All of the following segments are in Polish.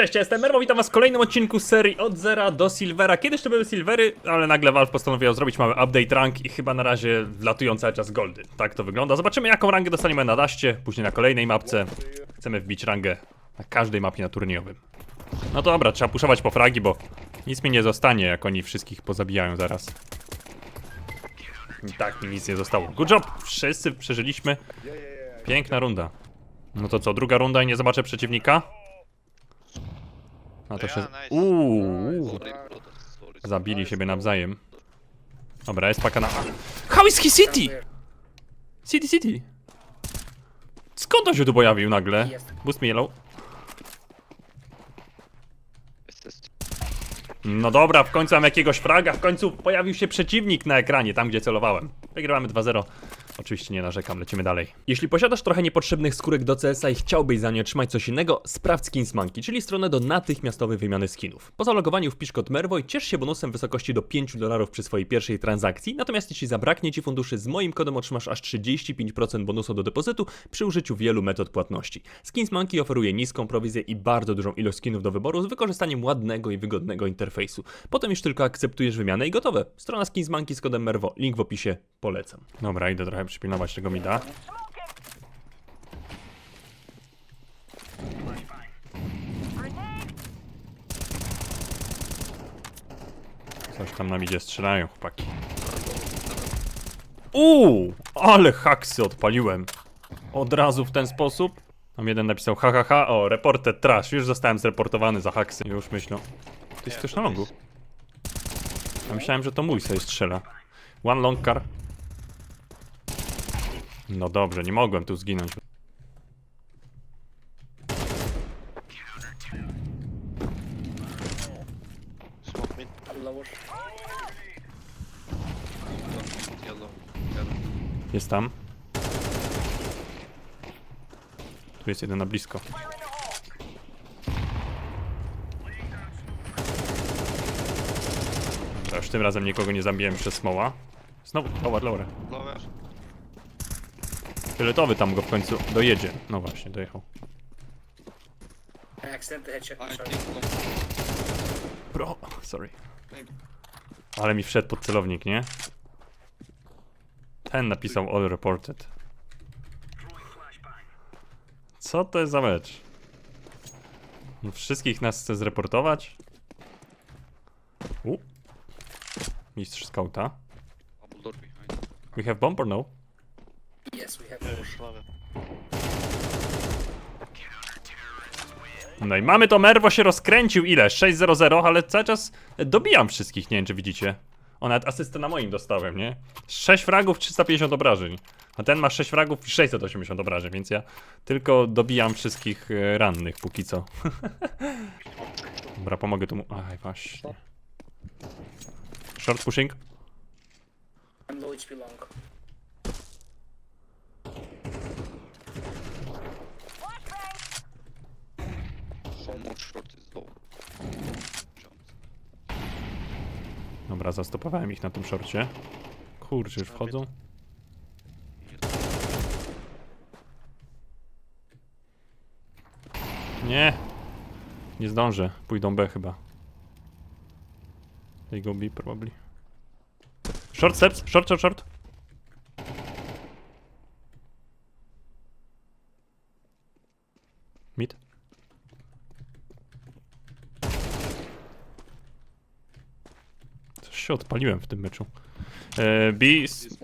Cześć, ja jestem Mermo, witam was w kolejnym odcinku serii od zera do Silvera. Kiedyś to były Silvery, ale nagle Valve postanowił zrobić mały update rank i chyba na razie latują cały czas goldy. Tak to wygląda. Zobaczymy jaką rangę dostaniemy na daście, później na kolejnej mapce. Chcemy wbić rangę na każdej mapie na turniejowym. No to dobra, trzeba puszować po fragi, bo nic mi nie zostanie, jak oni wszystkich pozabijają zaraz. I tak mi nic nie zostało. Good job! Wszyscy przeżyliśmy. Piękna runda. No to co, druga runda i nie zobaczę przeciwnika? A to się... Uuu, zabili siebie nawzajem. Dobra, jest paka na... How is he City? City, City. Skąd on się tu pojawił nagle? Boost me yellow. No dobra, w końcu mam jakiegoś fraga, w końcu pojawił się przeciwnik na ekranie, tam gdzie celowałem. Wygrywamy 2-0. Oczywiście nie narzekam, lecimy dalej. Jeśli posiadasz trochę niepotrzebnych skórek do CS-a i chciałbyś za nie otrzymać coś innego, sprawdź Skins Monkey, czyli stronę do natychmiastowej wymiany skinów. Po zalogowaniu wpisz kod MERWO i ciesz się bonusem w wysokości do 5 dolarów przy swojej pierwszej transakcji, natomiast jeśli zabraknie Ci funduszy, z moim kodem otrzymasz aż 35% bonusu do depozytu przy użyciu wielu metod płatności. Skins Monkey oferuje niską prowizję i bardzo dużą ilość skinów do wyboru z wykorzystaniem ładnego i wygodnego interfejsu. Potem już tylko akceptujesz wymianę i gotowe. Strona Skins Monkey z kodem MERWO, link w opisie, polecam. Dobra, idę trochę przypilnować tego mida. Coś tam na midzie strzelają, chłopaki. Uuu, ale haksy odpaliłem. Od razu w ten sposób. Tam jeden napisał ha ha ha, o, reported trash, już zostałem zreportowany za haksy. Już myślę. Ty jest ktoś na longu. Ja myślałem, że to mój sobie strzela. One long car. No dobrze, nie mogłem tu zginąć. Smoke mid. Lower. Yellow. Yellow. Jest tam. Tu jest jeden na blisko. Dobra, już tym razem nikogo nie zabiłem przez smoła. Znowu, lower, lower. Lower. Fioletowy tam go w końcu dojedzie. No właśnie, dojechał. I accidentally headshot. I Sorry. think. Bro, sorry. Maybe. Ale mi wszedł pod celownik, nie? Ten napisał all reported. Co to jest za mecz? No Wszystkich nas chce zreportować? U. Mistrz skauta. Double door behind. We have bomb or no? Yes, we have. Lower. No i mamy to, Merwo się rozkręcił, ile? 6-0-0, ale cały czas dobijam wszystkich, nie wiem czy widzicie. O, nawet asystę na moim dostałem, nie? 6 fragów, 350 obrażeń. A ten ma 6 fragów i 680 obrażeń, więc ja tylko dobijam wszystkich e, rannych póki co. Dobra, pomogę tu mu... Aj, właśnie. Short pushing. I'm low HP long. So much short is low. Jump. Dobra, zastopowałem ich na tym szorcie. Kurczę, już wchodzą. Nie! Nie zdążę. Pójdą B chyba. They go B probably. Short steps, short, short, short. Mid. Coś się odpaliłem w tym meczu. E, B,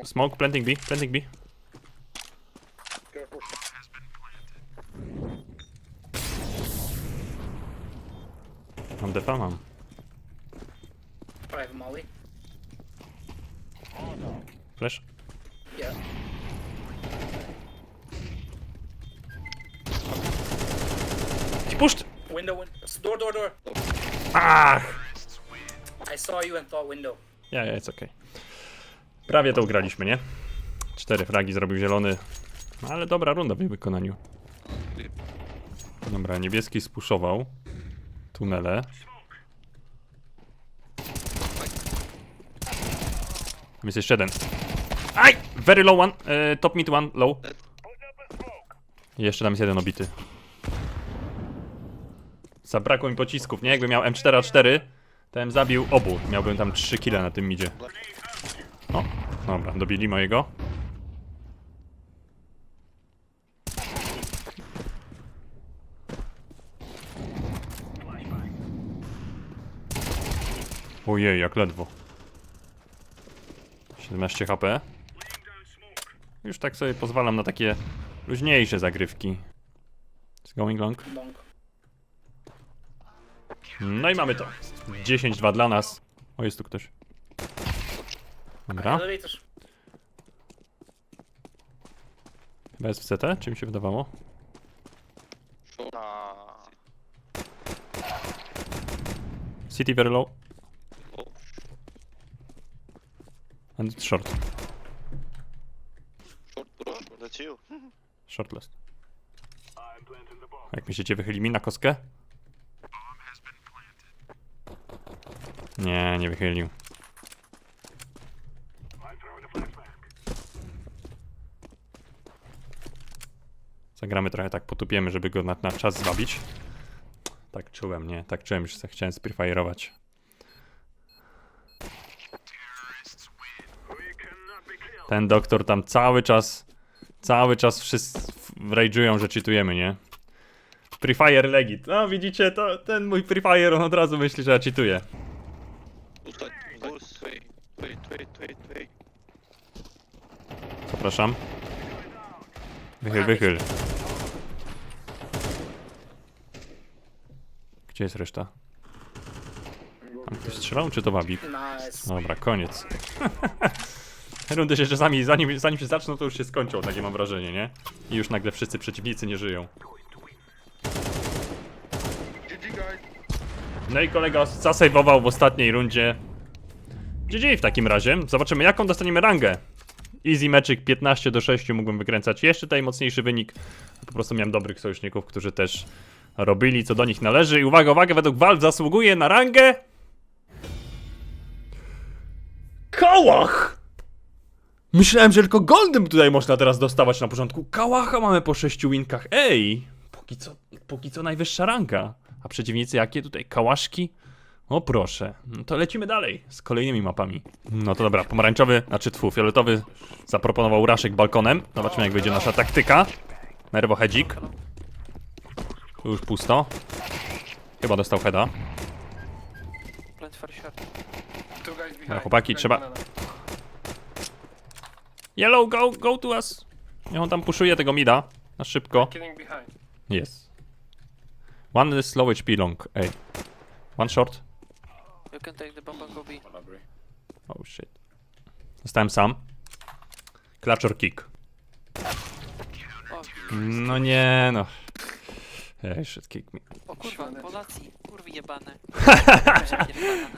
smoke, planting B, planting B. Mam defa, mam. Molly. Flash. Yeah. He pushed! Window, win door, door, door. Ach! I saw you and thought window. Ja, ja, jest okej. Prawie to ugraliśmy, nie? Cztery fragi zrobił zielony. No, Ale dobra runda w jej wykonaniu. Dobra, niebieski spuszował. Tunele. Jest jeszcze jeden. Aj! Very low one. E, top mid one, low. I jeszcze tam jest jeden obity. Zabrakło mi pocisków, nie? Jakbym miał M4A4, bym zabił obu. Miałbym tam 3 kile na tym midzie. O, dobra, dobili mojego. Ojej, jak ledwo. 17 HP. Już tak sobie pozwalam na takie luźniejsze zagrywki. It's going long. Long. No i mamy to. 10-2 dla nas. O, jest tu ktoś. Dobra. Chyba jest w CT? Czy mi się wydawało? City very low. And it's short. Short, bro. That's you. Short last. Jak myślicie, wychyli mi na kostkę? Nie, nie wychylił. Zagramy trochę tak, potupiemy, żeby go na, na czas zwabić. Tak czułem, nie? Tak czułem, że chciałem sprefire'ować. Ten doktor tam cały czas, cały czas wszyscy rage'ują, że cheatujemy, nie? Free Fire Legit. No widzicie, to ten mój Free Fire on od razu myśli, że ja cheatuję. Tutaj, Boost. tutaj. Wait, wait, wait, wait. Zapraszam. Wychyl, wychyl. Gdzie jest reszta? Tam ktoś strzelał, czy to? Nice. Dobra, koniec. Rundy się czasami, zanim, zanim się zaczną, to już się skończą, takie mam wrażenie, nie? I już nagle wszyscy przeciwnicy nie żyją. No i kolega zasejwował w ostatniej rundzie. GG w takim razie. Zobaczymy jaką dostaniemy rangę. Easy meczyk 15 do 6 mógłbym wykręcać jeszcze tutaj mocniejszy wynik. Po prostu miałem dobrych sojuszników, którzy też robili co do nich należy. I uwaga, uwaga, według Valve zasługuje na rangę... Kałach! Myślałem, że tylko goldem tutaj można teraz dostawać na początku. Kałacha mamy po 6 winkach. Ej! Póki co, póki co najwyższa ranka. A przeciwnicy jakie tutaj? Kałaszki? O proszę. No to lecimy dalej z kolejnymi mapami. No to dobra, pomarańczowy, znaczy tfu, fioletowy zaproponował raszek balkonem. Zobaczymy jak wyjdzie nasza taktyka. Nerwo hedzik. Tu już pusto. Chyba dostał heada. Dobra, chłopaki, trzeba-. Yellow, go, go to us. Niech on tam puszuje tego mida. Na szybko. Killing behind. Yes. One is low HP long. Ej. One short. You can take the bomb and go B. Oh shit. Zostałem sam. Clutch or kick. O, No nie no. Ej, shit kick me. o kurwa, Polacy, kurwy jebane. Pierdolone.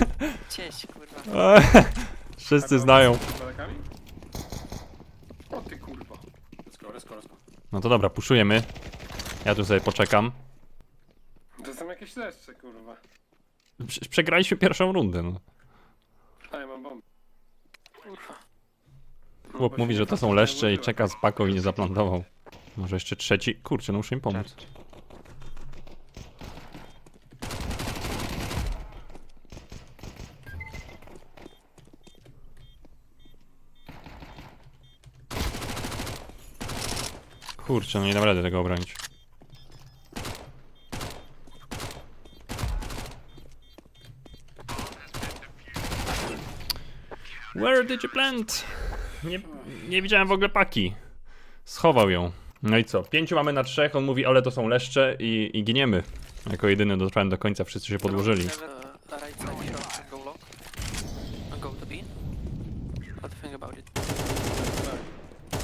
Cześć, kurwa. Wszyscy znają. Z dalekami? O ty kurwa. Let's go, let's go, let's go. No to dobra, puszujemy. Ja tu sobie poczekam. To są jakieś leszcze kurwa. Prze- Przegraliśmy pierwszą rundę. No. A ja mam bombę. Kurwa. Chłop mówi, że to są leszcze i czeka z paką i nie zaplantował. Może jeszcze trzeci. Kurczę, no muszę im pomóc. Kurczę, no nie dam rady tego obronić. Where did you plant? Nie, nie widziałem w ogóle paki. Schował ją. No i co? Pięciu mamy na trzech, on mówi, ale to są leszcze i, i giniemy. Jako jedyny dotrwałem do końca, wszyscy się podłożyli. Uh?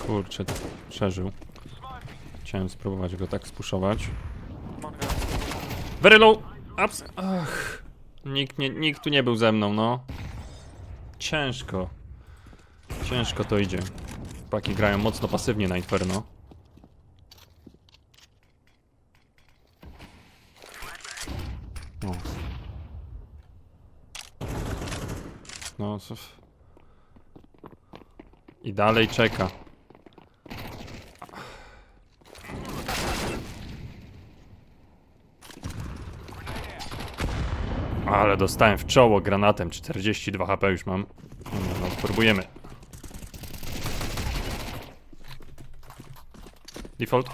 Kurczę, przeżył. Chciałem spróbować go tak spuszować. Very low! Ach. Nikt, nie, nikt tu nie był ze mną, no. Ciężko. Ciężko to idzie. Paki grają mocno pasywnie na Inferno. O. No, w- I dalej czeka. Ale dostałem w czoło granatem. 42 HP już mam. No, no spróbujemy. Default.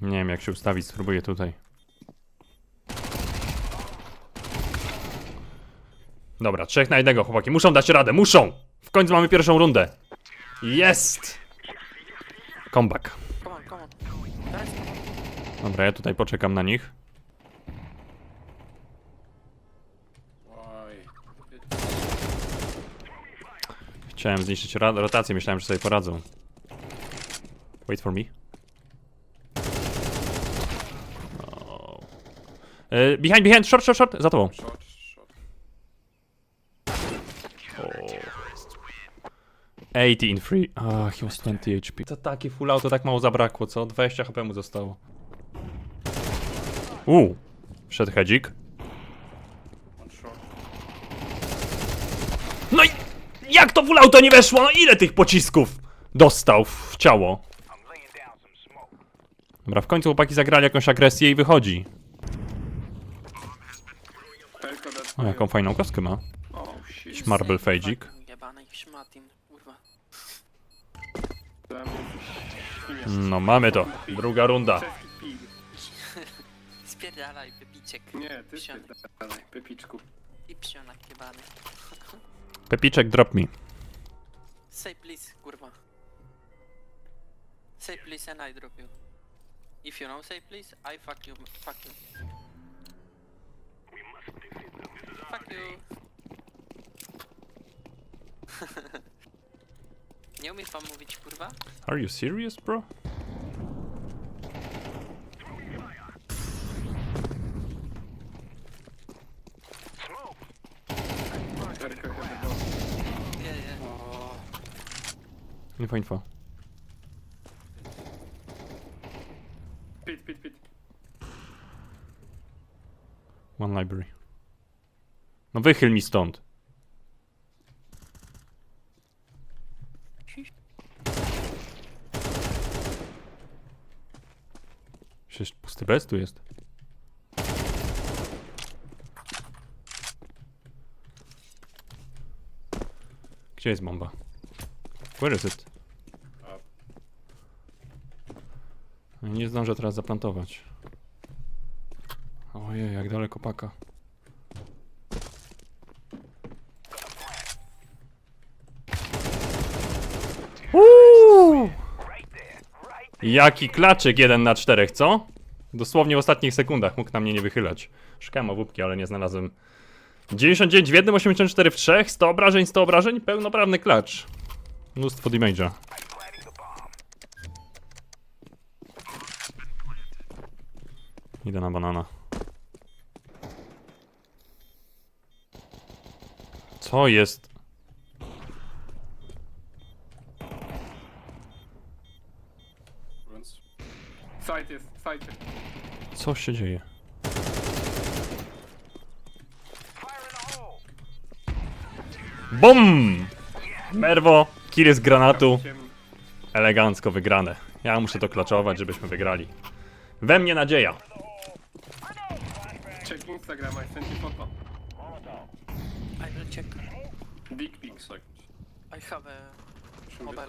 Nie wiem jak się ustawić, spróbuję tutaj. Dobra, trzech na jednego chłopaki. Muszą dać radę, muszą! W końcu mamy pierwszą rundę. Jest! Comeback. Dobra, ja tutaj poczekam na nich. Chciałem zniszczyć rotację, myślałem, że sobie poradzą. Wait for me. No. E, behind, behind, short, short, short, za tobą. Short, short. 80 in free. Ah, he was 20 HP. To taki full auto tak mało zabrakło, co? 20 HP mu zostało. Uuu, wszedł hedzik. No i jak to full auto nie weszło? No ile tych pocisków dostał w ciało? Dobra, w końcu chłopaki zagrali jakąś agresję i wychodzi. O, jaką fajną kostkę ma. Shit. Jakiś marble fejdzik. Szmatin, kurwa. Tam. No mamy to. Druga runda. Czeski pig. Spierdalaj, wypiciek. Nie, ty Psionek. spierdalaj, Pepiczku. I psionak jebany. Pepiczek drop me. Say please, kurwa. Say please and I drop you. If you don't say please, I fuck you, fuck you. Fuck you. Nie umiesz pan mówić, kurwa? Are you serious, bro? Erko chyba go. Nie, nie. Info, info. Pit, pit, pit. One library. No wychyl mi stąd. Przecież pusty bez tu jest. Gdzie jest bomba? Where is it? No Nie zdążę teraz zaplantować. Ojej, jak daleko paka. Uuu! Jaki klaczyk 1 na 4, co? Dosłownie w ostatnich sekundach mógł na mnie nie wychylać. Szukałem owóbki, ale nie znalazłem. 99 w jednym, 84 w trzech, 100 obrażeń, 100 obrażeń, pełnoprawny klacz. Mnóstwo damage'a. Idę na banana. Co jest? Co się dzieje? BUM! Merwo, kill z granatu. Elegancko wygrane. Ja muszę to klaczować, żebyśmy wygrali. We mnie nadzieja. Check Instagram, I sent you photo. I will check. Dick pics. I have a mobile.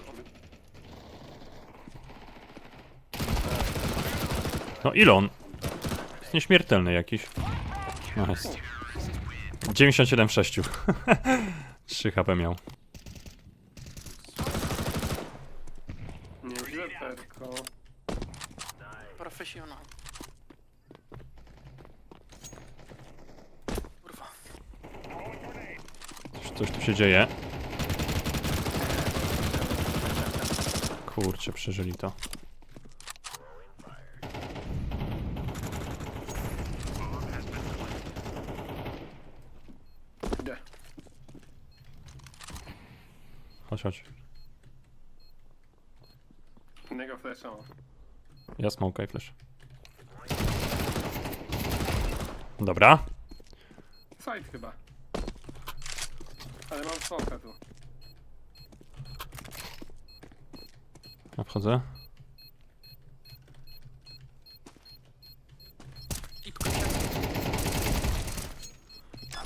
No Ilon. Jest nieśmiertelny jakiś. No jest. 97 w 6. 3 HP miał. Nieźle, Perko. Professional. Kurwa. Coś, coś tu się dzieje. Kurczę, przeżyli to. Chodź, chodź. Innego mam. Ja smoke i flash. Dobra. Side chyba. Ale mam smoka tu. Ja wchodzę.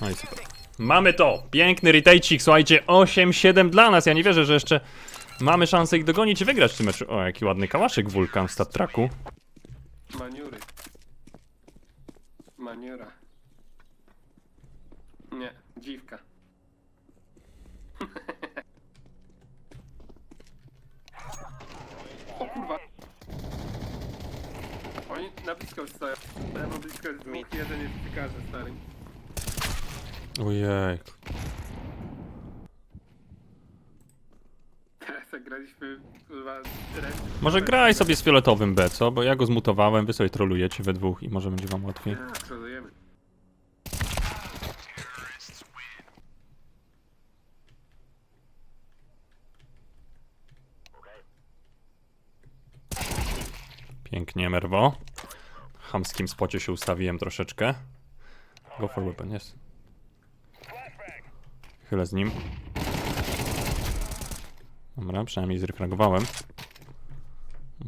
No i super. Mamy to! Piękny retejcik, słuchajcie, 8-7 dla nas. Ja nie wierzę, że jeszcze mamy szansę ich dogonić i wygrać w tym meczu. O, jaki ładny kałaszek wulkan w stat tracku. Maniury. Maniura. Nie, dziwka. O kurwa. Oni na blisko stoją. Ja mam blisko jest dwóch, jeden jest piekarze stary. Ojej. Teraz graliśmy kurwa resztę. Może graj sobie z fioletowym B, co? Bo ja go zmutowałem, wy sobie trolujecie we dwóch i może będzie wam łatwiej. A. Pięknie, Merwo. W chamskim spocie się ustawiłem troszeczkę. Go for weapon, jest. Chylę z nim. Dobra, przynajmniej zrefragowałem.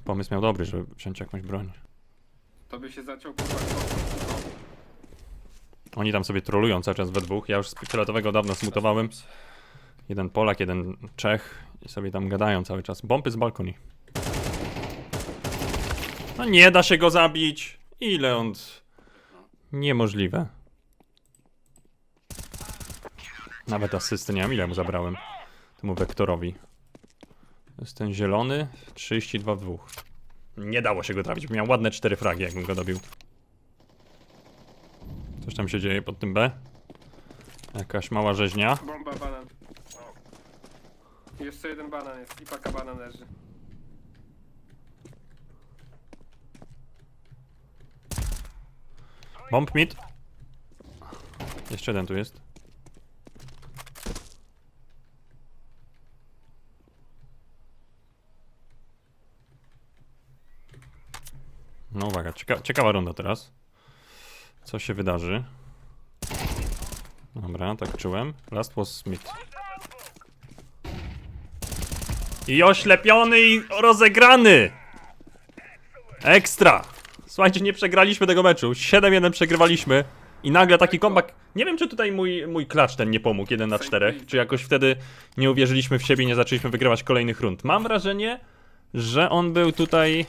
Pomysł miał dobry, żeby wziąć jakąś broń. To by się zaciął kurwa. Oni tam sobie trolują cały czas we dwóch. Ja już z fioletowego dawno smutowałem. Jeden Polak, jeden Czech i sobie tam gadają cały czas. Bomby z balkoni. No nie da się go zabić. Ile on... Niemożliwe. Nawet asysty nie mam. Ile mu zabrałem? Temu Wektorowi. To jest ten zielony. 32 w dwóch. Nie dało się go trafić. Miał ładne cztery fragi, jakbym go dobił. Coś tam się dzieje pod tym B. Jakaś mała rzeźnia. Bomba, banan. Jeszcze jeden banan jest i paka banan leży. Bomb mid. Jeszcze jeden tu jest. No uwaga, cieka ciekawa runda teraz. Co się wydarzy? Dobra, tak czułem. Last was mid. I oślepiony i rozegrany! Ekstra! Słuchajcie, nie przegraliśmy tego meczu. 7-1 przegrywaliśmy. I nagle taki comeback. Nie wiem, czy tutaj mój, mój klacz ten nie pomógł, 1 na 4. Czy jakoś wtedy nie uwierzyliśmy w siebie i nie zaczęliśmy wygrywać kolejnych rund. Mam wrażenie, że on był tutaj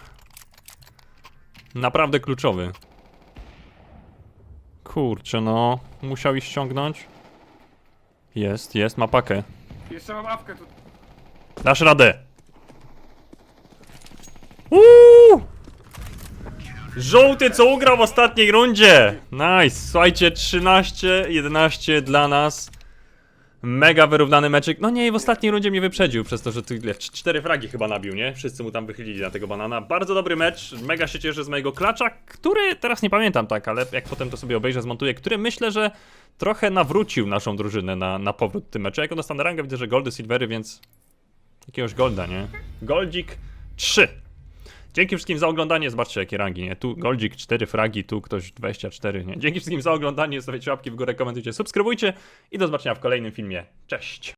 naprawdę kluczowy. Kurczę, no. Musiał ich ściągnąć. Jest, jest, ma pakę. Jeszcze mam awkę tu. Dasz radę. Uuu! Żółty, co ugrał w ostatniej rundzie. Nice. Słuchajcie, 13-11 dla nas. Mega wyrównany meczek. No nie, w ostatniej rundzie mnie wyprzedził przez to, że? Cz- cztery fragi chyba nabił, nie? Wszyscy mu tam wychylili na tego banana. Bardzo dobry mecz. Mega się cieszę z mojego klacza, który teraz nie pamiętam tak, ale jak potem to sobie obejrzę, zmontuję, który myślę, że trochę nawrócił naszą drużynę na, na powrót tym meczu. Jak dostanę rangę, widzę, że goldy, silvery, więc Jakiegoś golda, nie? Goldzik 3. Dzięki wszystkim za oglądanie. Zobaczcie jakie rangi, nie? Tu Goldzik 4 fragi, tu ktoś 24, nie? Dzięki wszystkim za oglądanie. Stawiajcie łapki w górę, komentujcie, subskrybujcie i do zobaczenia w kolejnym filmie. Cześć!